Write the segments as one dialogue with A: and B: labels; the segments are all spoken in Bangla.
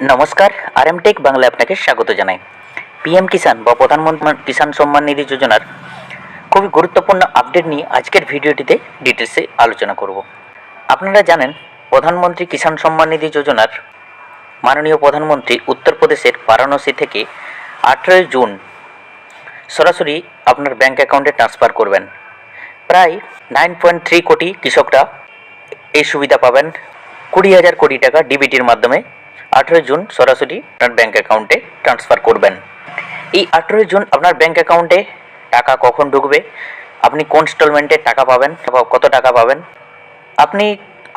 A: নমস্কার আর এম টেক বাংলা আপনাকে স্বাগত জানাই। পিএম কিষাণ বা প্রধানমন্ত্রী কিষাণ সম্মান নিধি যোজনার খুবই গুরুত্বপূর্ণ আপডেট নিয়ে আজকের ভিডিওটিতে ডিটেলসে আলোচনা করব। আপনারা জানেন প্রধানমন্ত্রী কিষাণ সম্মান নিধি যোজনার মাননীয় প্রধানমন্ত্রী উত্তরপ্রদেশের বারাণসী থেকে আঠেরোই জুন সরাসরি আপনার ব্যাংক অ্যাকাউন্টে ট্রান্সফার করবেন। প্রায় নাইন পয়েন্ট থ্রি কোটি কৃষকরা এই সুবিধা পাবেন। কুড়ি হাজার কোটি টাকা ডিবিটির মাধ্যমে আঠেরোই জুন সরাসরি আপনার ব্যাংক অ্যাকাউন্টে ট্রান্সফার করবেন। এই আঠেরোই জুন আপনার ব্যাঙ্ক অ্যাকাউন্টে টাকা কখন ঢুকবে? আপনি কোন ইনস্টলমেন্টে টাকা পাবেন কত টাকা পাবেন? আপনি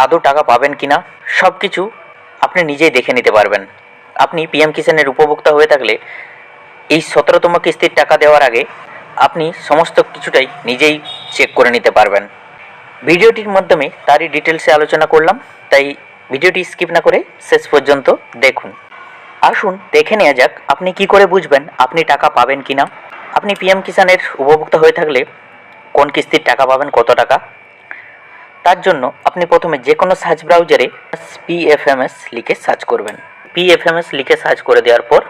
A: আদৌ টাকা পাবেন কি না সব কিছু আপনি নিজেই দেখে নিতে পারবেন। আপনি পিএম কিষানের উপভোক্তা হয়ে থাকলে এই সতেরোতম কিস্তির টাকা দেওয়ার আগে আপনি সমস্ত কিছুটাই নিজেই চেক করে নিতে পারবেন। ভিডিওটির মাধ্যমে তারই ডিটেলসে আলোচনা করলাম, তাই ভিডিওটি স্কিপ না করে শেষ পর্যন্ত দেখুন। আসুন, দেখে নেওয়া যাক আপনি কি করে বুঝবেন আপনি টাকা পাবেন কি না আপনি পিএম কিষানের উপভোক্তা হয়ে থাকলে কোন কিস্তির টাকা পাবেন, কত টাকা? তার জন্য আপনি প্রথমে যে কোনো সার্চ ব্রাউজারে পিএফএমএস লিখে সার্চ করবেন। পিএফএমএস লিখে সার্চ করে দেওয়ার পর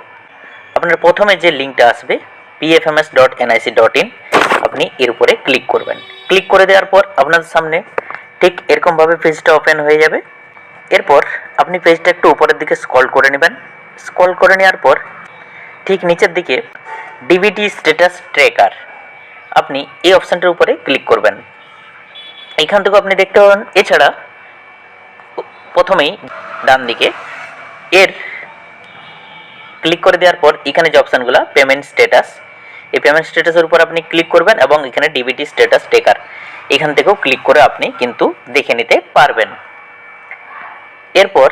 A: আপনার প্রথমে যে লিঙ্কটা আসবে PFMS dot NIC dot in আপনি এর উপরে ক্লিক করবেন। ক্লিক করে দেওয়ার পর আপনার সামনে ঠিক এরকমভাবে পেজটা ওপেন হয়ে যাবে। এরপর আপনি পেজটা একটু উপরের দিকে স্ক্রল করে নেবেন। স্ক্রল করে নেওয়ার পর ঠিক নিচের দিকে ডিবিটি স্ট্যাটাস ট্রেকার আপনি এই অপশানটার উপরে ক্লিক করবেন। এখান থেকে আপনি দেখতে পাবেন। এছাড়া প্রথমেই ডান দিকে এর ক্লিক করে দেওয়ার পর এখানে যে অপশানগুলো পেমেন্ট স্ট্যাটাস এই পেমেন্ট স্ট্যাটাসের উপর আপনি ক্লিক করবেন এবং এখানে ডিবিটি স্ট্যাটাস টেকার এখান থেকেও ক্লিক করে আপনি কিন্তু দেখে নিতে পারবেন। এরপর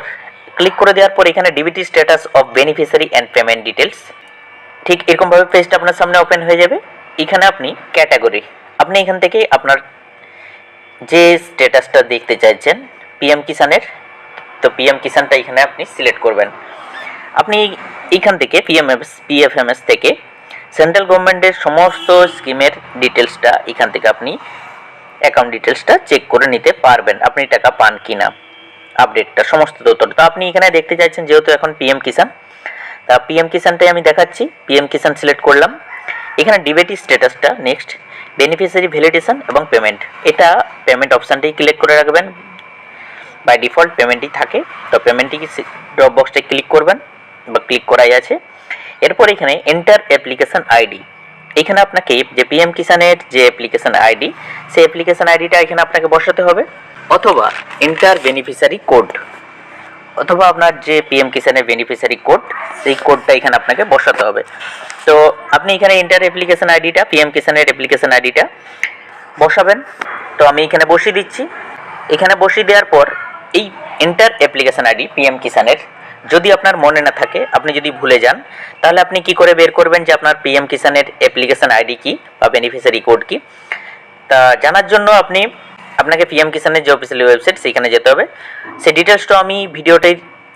A: ক্লিক করে দেওয়ার পর এখানে DBT status of beneficiary and payment details ঠিক এরকমভাবে পেজটা আপনার সামনে ওপেন হয়ে যাবে। এখানে আপনি ক্যাটাগরি আপনি এখান থেকে আপনার যে স্ট্যাটাসটা দেখতে চাইছেন পিএম কিষানের তো পিএম কিষানটা এখানে আপনি সিলেক্ট করবেন। আপনি এইখান থেকে পিএমএস পিএফএমএস থেকে সেন্ট্রাল গভর্নমেন্টের সমস্ত স্কিমের ডিটেলসটা এখান থেকে আপনি অ্যাকাউন্ট ডিটেলসটা চেক করে নিতে পারবেন। আপনি টাকা পান কি না আপডেটটা সমস্ত তথ্য তো আপনি এখানে দেখতে চাইছেন যেহেতু এখন পিএম কিষান তা পিএম কিষানটাই আমি দেখাচ্ছি। পিএম কিষান সিলেক্ট করলাম। এখানে ডিবেটি স্ট্যাটাসটা নেক্সট বেনিফিশিয়ারি ভ্যালিডেশন এবং পেমেন্ট এটা পেমেন্ট অপশানটাই ক্লিক করে রাখবেন। বাই ডিফল্ট পেমেন্টই থাকে। তো পেমেন্টটি ড্রপ বক্সটায় ক্লিক করবেন বা ক্লিক করাই আছে। এরপর এখানে এন্টার অ্যাপ্লিকেশন আইডি এখানে আপনাকে যে পিএম কিষানের যে অ্যাপ্লিকেশন আইডি সেই অ্যাপ্লিকেশন আইডিটা এখানে আপনাকে বসাতে হবে। অথবা এন্টার বেনিফিশিয়ারি কোড অথবা আপনার যে পিএম কিষানের বেনিফিশিয়ারি কোড সেই কোডটা এখানে আপনাকে বসাতে হবে। তো আপনি এখানে ইন্টার অ্যাপ্লিকেশন আইডিটা পিএম কিষানের অ্যাপ্লিকেশন আইডিটা বসাবেন। তো আমি এখানে বসিয়ে দিচ্ছি। এখানে বসিয়ে দেওয়ার পর এই এন্টার অ্যাপ্লিকেশন আইডি পিএম কিষানের যদি আপনার মনে না থাকে, আপনি যদি ভুলে যান, তাহলে আপনি কি করে বের করবেন যে আপনার পিএম কিষানের অ্যাপ্লিকেশন আইডি কি বা বেনিফিশিয়ারি কোড কি? তা জানার জন্য আপনি আপনাকে পিএম কিষানের যে অফিসিয়াল ওয়েবসাইট সেখানে যেতে হবে। সেই ডিটেলসটা আমি ভিডিওটাই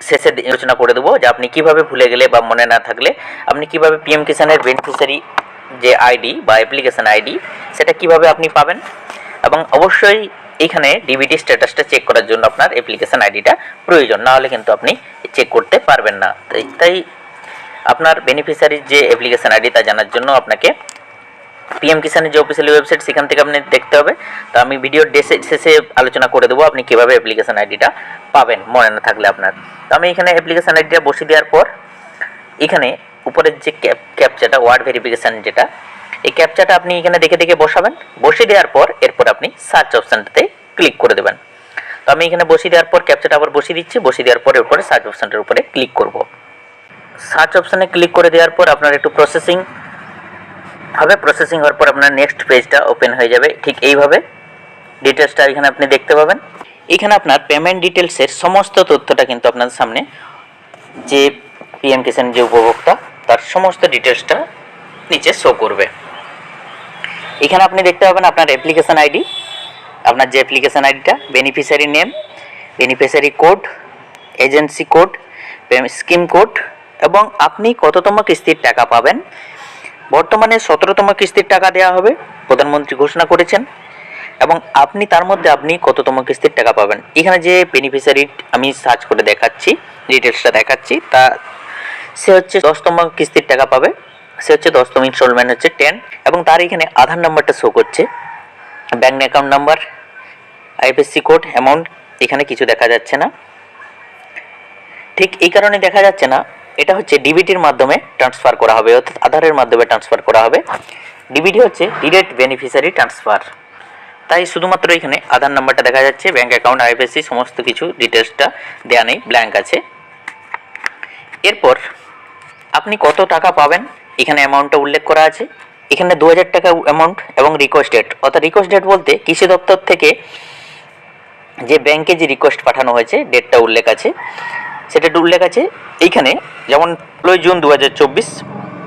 A: শেষে আলোচনা করে দেবো যে আপনি কীভাবে ভুলে গেলে বা মনে না থাকলে আপনি কীভাবে পিএম কিষানের বেনিফিশিয়ারি যে আইডি বা অ্যাপ্লিকেশন আইডি সেটা কীভাবে আপনি পাবেন। এবং অবশ্যই এখানে ডিবিটি স্ট্যাটাসটা চেক করার জন্য আপনার অ্যাপ্লিকেশন আইডিটা প্রয়োজন, না হলে কিন্তু আপনি চেক করতে পারবেন না। তাই তাই আপনার বেনিফিশিয়ারির যে অ্যাপ্লিকেশন আইডি তা জানার জন্য আপনাকে পিএম কিষানের যে অফিসিয়াল ওয়েবসাইট সেখান থেকে আপনি দেখতে হবে। তো আমি ভিডিওর ডেসে শেষে আলোচনা করে দেবো আপনি কীভাবে অ্যাপ্লিকেশন আইডিটা পাবেন, মনে না থাকলে আপনার। তো আমি এখানে অ্যাপ্লিকেশন আইডিটা বসিয়ে দেওয়ার পর, এখানে উপরের যে ক্যাপ ক্যাপচাটা ওয়ার্ড ভেরিফিকেশান যেটা, এই ক্যাপচাটা আপনি এখানে দেখে দেখে বসাবেন। বসিয়ে দেওয়ার পর, এরপর আপনি সার্চ অপশানটাতে ক্লিক করে দেবেন। তো আমি এখানে বসিয়ে দেওয়ার পর ক্যাপচাটা আবার বসিয়ে দিচ্ছি। বসিয়ে দেওয়ার পর, এরপরে সার্চ অপশানটার উপরে ক্লিক করব। সার্চ অপশানে ক্লিক করে দেওয়ার পর, আপনার একটু প্রসেসিং হবে প্রসেসিং হওয়ার পর আপনার নেক্সট পেজটা ওপেন হয়ে যাবে। ঠিক এইভাবে। ডিটেলসটা এখানে আপনি দেখতে পাবেন। এখানে আপনার পেমেন্ট ডিটেলসের সমস্ত তথ্যটা কিন্তু আপনার সামনে, যে পিএম কিষান যে উপভোক্তা, তার সমস্ত ডিটেলসটা নিচে শো করবে। এখানে আপনি দেখতে পাবেন আপনার অ্যাপ্লিকেশন আইডি আপনার যে অ্যাপ্লিকেশন আইডিটা beneficiary name beneficiary code agency code scheme code এবং আপনি কততম কিস্তির টাকা পাবেন বর্তমানে সতেরোতম কিস্তির টাকা দেওয়া হবে, প্রধানমন্ত্রী ঘোষণা করেছেন, এবং আপনি তার মধ্যে আপনি কততম কিস্তির টাকা পাবেন। এখানে যে বেনিফিশিয়ারি আমি সার্চ করে দেখাচ্ছি ডিটেলসটা দেখাচ্ছি, তা সে হচ্ছে দশতম কিস্তির টাকা পাবে, সে হচ্ছে দশতম ইনস্টলমেন্ট হচ্ছে টেন এবং তার এখানে আধার নাম্বারটা শো করছে bank account number IFSC code amount এখানে কিছু দেখা যাচ্ছে না। ঠিক এই কারণে দেখা যাচ্ছে না এটা হচ্ছে ডিবিটির মাধ্যমে ট্রান্সফার করা হবে, অর্থাৎ আধারের মাধ্যমে ট্রান্সফার করা হবে। ডিবিটি হচ্ছে ডিরেক্ট বেনিফিশিয়ারি ট্রান্সফার তাই শুধুমাত্র এখানে আধার নাম্বারটা দেখা যাচ্ছে ব্যাঙ্ক অ্যাকাউন্ট আইএফএসসি সমস্ত কিছু ডিটেলসটা দেওয়া নেই ব্ল্যাঙ্ক আছে। এরপর আপনি কত টাকা পাবেন? এখানে অ্যামাউন্টটা উল্লেখ করা আছে। এখানে দু হাজার টাকা অ্যামাউন্ট এবং রিকোয়েস্ট ডেট অর্থাৎ রিকোয়েস্ট ডেট বলতে কৃষি দপ্তর থেকে যে ব্যাংকে যে রিকোয়েস্ট পাঠানো হয়েছে ডেটটা উল্লেখ আছে। সেটা উল্লেখ আছে। এইখানে যেমন ষোলোই জুন দু হাজার চব্বিশ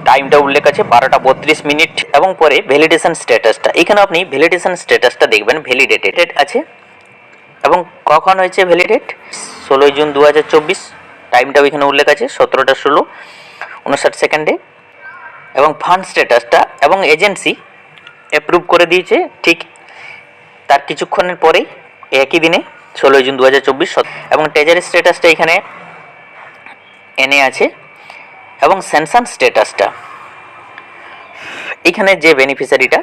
A: টাইমটা উল্লেখ আছে, বারোটা বত্রিশ মিনিট এবং পরে ভ্যালিডেশন স্ট্যাটাসটা এখানে আপনি ভ্যালিডেশন স্ট্যাটাসটা দেখবেন ভ্যালিডেটেড আছে। এবং কখন হয়েছে ভ্যালিডেট ষোলোই জুন দু হাজার চব্বিশ টাইমটাও এখানে উল্লেখ আছে, সতেরোটা ষোলো, উনষাট সেকেন্ডে এবং ফান্ড স্ট্যাটাসটা এবং এজেন্সি অ্যাপ্রুভ করে দিয়েছে, ঠিক তার কিছুক্ষণের পরেই, একই দিনে, ষোলোই জুন দু হাজার চব্বিশ এবং ট্রেজারি স্ট্যাটাসটা এখানে এনে আছে এবং সেনসান স্ট্যাটাসটা এখানে যে বেনিফিশিয়ারিটা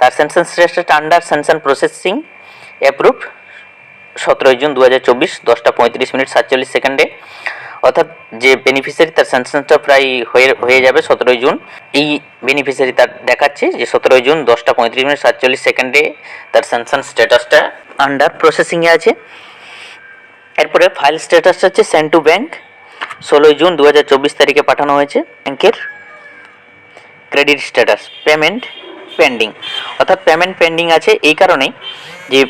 A: তার সেনসান স্ট্যাটাসটা আন্ডার সেনসান প্রসেসিং অ্যাপ্রুভ সতেরোই জুন দু হাজার চব্বিশ, দশটা পঁয়ত্রিশ মিনিট সাতচল্লিশ সেকেন্ডে। অর্থাৎ যে বেনিফিশিয়ারি তার স্যাংশনটা প্রায় হয়ে হয়ে যাবে সতেরোই জুন। এই বেনিফিশিয়ারি তার দেখাচ্ছে যে সতেরোই জুন দশটা পঁয়ত্রিশ মিনিট সাতচল্লিশ সেকেন্ডে তার স্যাংশন স্ট্যাটাসটা আন্ডার প্রসেসিংয়ে আছে। এরপরে ফাইল স্ট্যাটাসটা হচ্ছে সেন্ড টু ব্যাংক ষোলোই জুন দু হাজার চব্বিশ তারিখে পাঠানো হয়েছে ব্যাংকের ক্রেডিট স্ট্যাটাস, পেমেন্ট পেন্ডিং। অর্থাৎ পেমেন্ট পেন্ডিং আছে এই কারণেই যে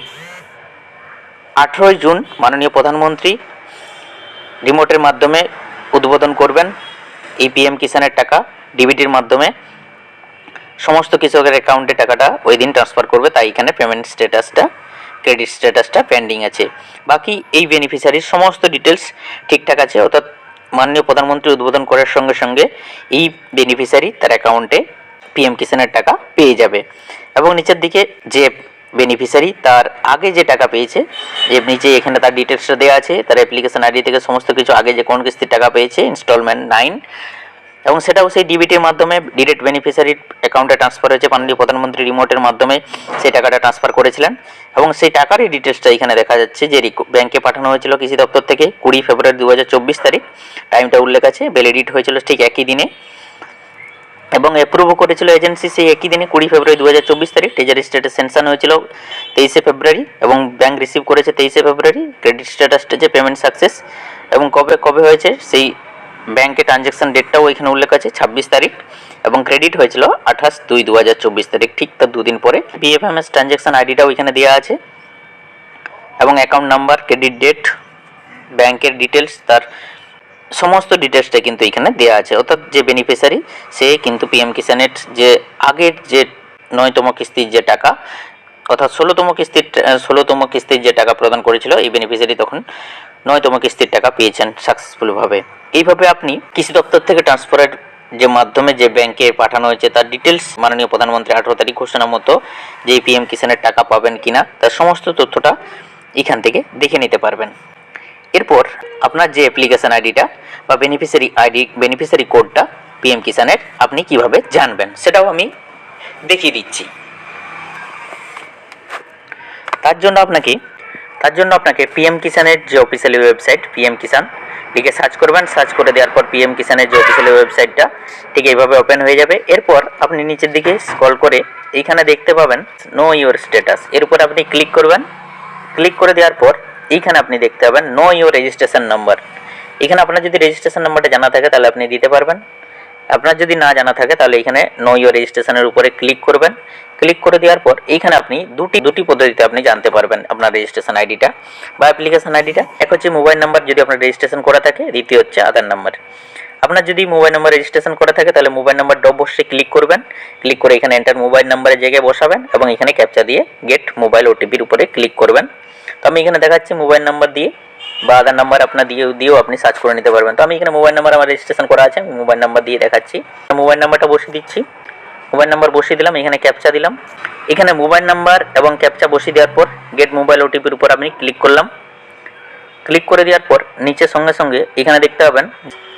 A: আঠেরোই জুন মাননীয় প্রধানমন্ত্রী রিমোটের মাধ্যমে উদ্বোধন করবেন এই পিএম কিষানের টাকা, ডিবিটির মাধ্যমে। সমস্ত কৃষকের অ্যাকাউন্টে টাকাটা ওই দিন ট্রান্সফার করবে, তাই এখানে পেমেন্ট স্ট্যাটাসটা ক্রেডিট স্ট্যাটাসটা পেন্ডিং আছে। বাকি এই বেনিফিশিয়ারির সমস্ত ডিটেলস ঠিকঠাক আছে, অর্থাৎ মাননীয় প্রধানমন্ত্রী উদ্বোধন করার সঙ্গে সঙ্গে এই বেনিফিশিয়ারি তার অ্যাকাউন্টে পিএম কিষানের টাকা পেয়ে যাবে। এবং নিচের দিকে যে বেনিফিশিয়ারি তার আগে যে টাকা পেয়েছে যে নিচে এখানে তার ডিটেলসটা দেওয়া আছে, তার অ্যাপ্লিকেশন আইডি থেকে সমস্ত কিছু আগে যে কোন কিস্তির টাকা পেয়েছে ইনস্টলমেন্ট নাইন এবং সেটাও সেই ডিবিটির মাধ্যমে ডিরেক্ট বেনিফিশিয়ারির অ্যাকাউন্টে ট্রান্সফার হয়েছে মাননীয় প্রধানমন্ত্রী রিমোটের মাধ্যমে। সেই টাকাটা ট্রান্সফার করেছিলেন এবং সেই টাকারই ডিটেলসটা এখানে দেখা যাচ্ছে যে ব্যাংকে পাঠানো হয়েছিল কৃষি দপ্তর থেকে কুড়ি ফেব্রুয়ারি দু হাজার চব্বিশ তারিখ। টাইমটা উল্লেখ আছে ভ্যালিডিট হয়েছিল ঠিক একই দিনে। এবং অ্যাপ্রুভও করেছিল এজেন্সি সেই একই দিনে কুড়ি ফেব্রুয়ারি দু হাজার চব্বিশ তারিখ। ট্রেজারি স্ট্যাটাস সেনশন হয়েছিল তেইশে ফেব্রুয়ারি এবং ব্যাংক রিসিভ করেছে তেইশে ফেব্রুয়ারি। ক্রেডিট স্ট্যাটাসটা যে পেমেন্ট সাকসেস এবং কবে কবে হয়েছে সেই ব্যাংকে ট্রানজ্যাকশন ডেটটাও এখানে উল্লেখ আছে, ছাব্বিশ তারিখ, এবং ক্রেডিট হয়েছিল আঠাশ দুই দু হাজার চব্বিশ তারিখ, ঠিক তার দুদিন পরে। বিএফএমএস ট্রানজ্যাকশন আইডিটাও এখানে দেওয়া আছে, এবং অ্যাকাউন্ট নাম্বার ক্রেডিট ডেট ব্যাংকের ডিটেলস তার সমস্ত ডিটেলসটা কিন্তু এখানে দেওয়া আছে। অর্থাৎ যে বেনিফিশিয়ারি সে কিন্তু পিএম কিষানের যে আগের যে নয়তম কিস্তির যে টাকা, অর্থাৎ ষোলোতম কিস্তির ষোলোতম কিস্তির যে টাকা প্রদান করেছিল, এই বেনিফিশিয়ারি তখন নয়তম কিস্তির টাকা পেয়েছেন সাকসেসফুলভাবে এইভাবে আপনি কৃষি দপ্তর থেকে ট্রান্সফারের যে মাধ্যমে যে ব্যাংকে পাঠানো হয়েছে, তার ডিটেলস মাননীয় প্রধানমন্ত্রী আঠারো তারিখ ঘোষণা মতো যে পিএম কিষানের টাকা পাবেন কিনা, তার সমস্ত তথ্যটা এখান থেকে দেখে নিতে পারবেন। এরপর আপনার যে অ্যাপ্লিকেশন আইডিটা বা বেনিফিশিয়ারি আইডি বেনিফিশিয়ারি কোডটা পিএম কিষানের আপনি কীভাবে জানবেন, সেটাও আমি দেখিয়ে দিচ্ছি। তার জন্য আপনাকে তার জন্য আপনাকে পিএম কিষানের যে অফিসিয়ালি ওয়েবসাইট পিএম কিষান লিখে সার্চ করবেন। সার্চ করে দেওয়ার পর পিএম কিষানের যে অফিসিয়ালি ওয়েবসাইটটা ঠিক এইভাবে ওপেন হয়ে যাবে। এরপর আপনি নিচের দিকে স্ক্রল করে এইখানে দেখতে পাবেন নো ইওর স্ট্যাটাস এর উপর আপনি ক্লিক করবেন। ক্লিক করে দেওয়ার পর এইখানে আপনি দেখতে পাবেন নো ইওর রেজিস্ট্রেশন নাম্বার এখানে আপনার যদি রেজিস্ট্রেশন নাম্বারটা জানা থাকে, তাহলে আপনি দিতে পারবেন। আপনার যদি না জানা থাকে, তাহলে এখানে নো ইওর রেজিস্ট্রেশনের উপরে ক্লিক করবেন। ক্লিক করে দেওয়ার পর এইখানে আপনি দুটি দুটি পদ্ধতিতে আপনি জানতে পারবেন আপনার রেজিস্ট্রেশন আইডিটা বা অ্যাপ্লিকেশন আইডিটা এক হচ্ছে মোবাইল নাম্বার যদি আপনার রেজিস্ট্রেশন করা থাকে, দ্বিতীয় হচ্ছে আধার নাম্বার আপনার যদি মোবাইল নাম্বার রেজিস্ট্রেশন করা থাকে, তাহলে মোবাইল নাম্বারটা অবশ্যই ক্লিক করবেন। ক্লিক করে এখানে এন্টার মোবাইল নাম্বারের জায়গায় বসাবেন এবং এখানে ক্যাপচা দিয়ে গেট মোবাইল ওটিপির উপরে ক্লিক করবেন। তো আমি এখানে দেখাচ্ছি মোবাইল নাম্বার দিয়ে বা আধার নাম্বার আপনার দিয়ে দিয়েও আপনি সার্চ করে নিতে পারবেন। তো আমি এখানে মোবাইল নাম্বার আমার রেজিস্ট্রেশন করা আছে মোবাইল নাম্বার দিয়ে দেখাচ্ছি। মোবাইল নাম্বারটা বসিয়ে দিচ্ছি। মোবাইল নাম্বার বসিয়ে দিলাম, এখানে ক্যাপচা দিলাম। এখানে মোবাইল নাম্বার এবং ক্যাপচা বসিয়ে দেওয়ার পর গেট মোবাইল ওটিপির উপর আমি ক্লিক করলাম। ক্লিক করে দেওয়ার পর নিচে সঙ্গে সঙ্গে এখানে দেখতে পাবেন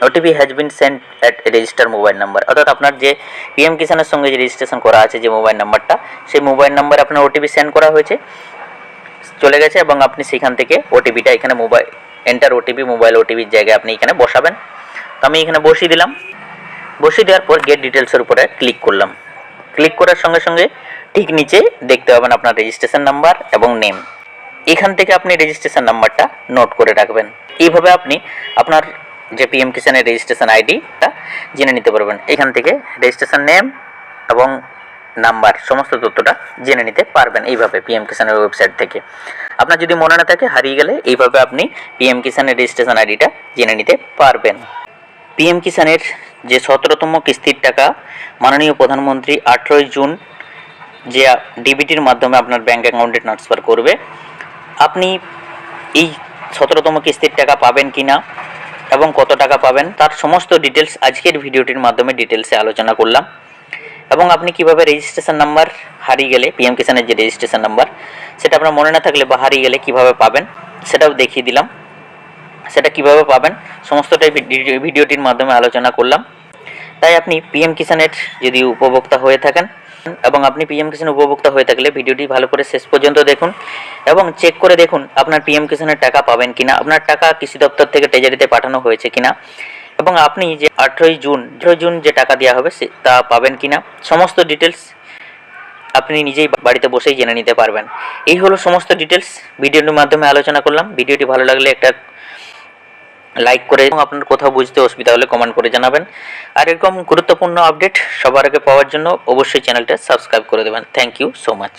A: OTP has been send at register mobile number অর্থাৎ আপনার যে পিএম কিষানের সঙ্গে যে রেজিস্ট্রেশন করা আছে যে মোবাইল নাম্বারটা সেই মোবাইল নাম্বারে আপনার ওটিপি সেন্ড করা হয়েছে, চলে গেছে এবং আপনি সেখান থেকে ওটিপিটা এখানে মোবাইল এন্টার ওটিপি মোবাইল ওটিপির জায়গায় আপনি এখানে বসাবেন। তো আমি এখানে বসিয়ে দিলাম। বসিয়ে দেওয়ার পর গেট ডিটেলসের উপরে ক্লিক করলাম। ক্লিক করার সঙ্গে সঙ্গে ঠিক নিচে দেখতে পাবেন আপনার রেজিস্ট্রেশন নাম্বার এবং নেম এখান থেকে আপনি রেজিস্ট্রেশন নাম্বারটা নোট করে রাখবেন। এইভাবে আপনি আপনার যে পিএম কিষানের রেজিস্ট্রেশন আইডিটা জেনে নিতে পারবেন। এখান থেকে রেজিস্ট্রেশন নেম এবং নাম্বার সমস্ত তথ্যটা জেনে নিতে পারবেন এইভাবে পিএম কিষানের ওয়েবসাইট থেকে। আপনার যদি মনে না থাকে, হারিয়ে গেলে এইভাবে আপনি পিএম কিষানের রেজিস্ট্রেশন আইডিটা জেনে নিতে পারবেন। পিএম কিষানের যে সতেরোতম কিস্তির টাকা মাননীয় প্রধানমন্ত্রী আঠেরোই জুন যে ডিবিটির মাধ্যমে আপনার ব্যাঙ্ক অ্যাকাউন্টে ট্রান্সফার করবে, আপনি এই সতেরোতম কিস্তির টাকা পাবেন কি না এবং কত টাকা পাবেন তার সমস্ত ডিটেলস আজকের ভিডিওটির মাধ্যমে ডিটেলসে আলোচনা করলাম। এবং আপনি কীভাবে রেজিস্ট্রেশন নাম্বার হারিয়ে গেলে, পিএম কিষানের যে রেজিস্ট্রেশন নাম্বার সেটা আপনার মনে না থাকলে বা হারিয়ে গেলে কীভাবে পাবেন, সেটাও দেখিয়ে দিলাম। সেটা কীভাবে পাবেন? সমস্তটাই ভিডি- ভিডিওটির মাধ্যমে আলোচনা করলাম। তাই আপনি পিএম কিষানের যদি উপভোক্তা হয়ে থাকেন এবং আপনি পিএম কিষান উপভোক্তা হয়ে থাকলে ভিডিওটি ভালো করে শেষ পর্যন্ত দেখুন এবং চেক করে দেখুন আপনার পিএম কিষানের টাকা পাবেন কিনা, আপনার টাকা কৃষি দপ্তর থেকে ট্রেজারিতে পাঠানো হয়েছে কিনা এবং আপনি যে আঠেরোই জুন আঠেরোই জুন যে টাকা দেওয়া হবে তা পাবেন কিনা, সমস্ত ডিটেলস আপনি নিজেই বাড়িতে বসেই জেনে নিতে পারবেন। এই হলো সমস্ত ডিটেলস, ভিডিওটির মাধ্যমে আলোচনা করলাম। ভিডিওটি ভালো লাগলে একটা লাইক করে এবং আপনার কোথাও বুঝতে অসুবিধা হলে কমেন্ট করে জানাবেন। আর এরকম গুরুত্বপূর্ণ আপডেট সবার আগে পাওয়ার জন্য অবশ্যই চ্যানেলটা সাবস্ক্রাইব করে দেবেন। Thank you so much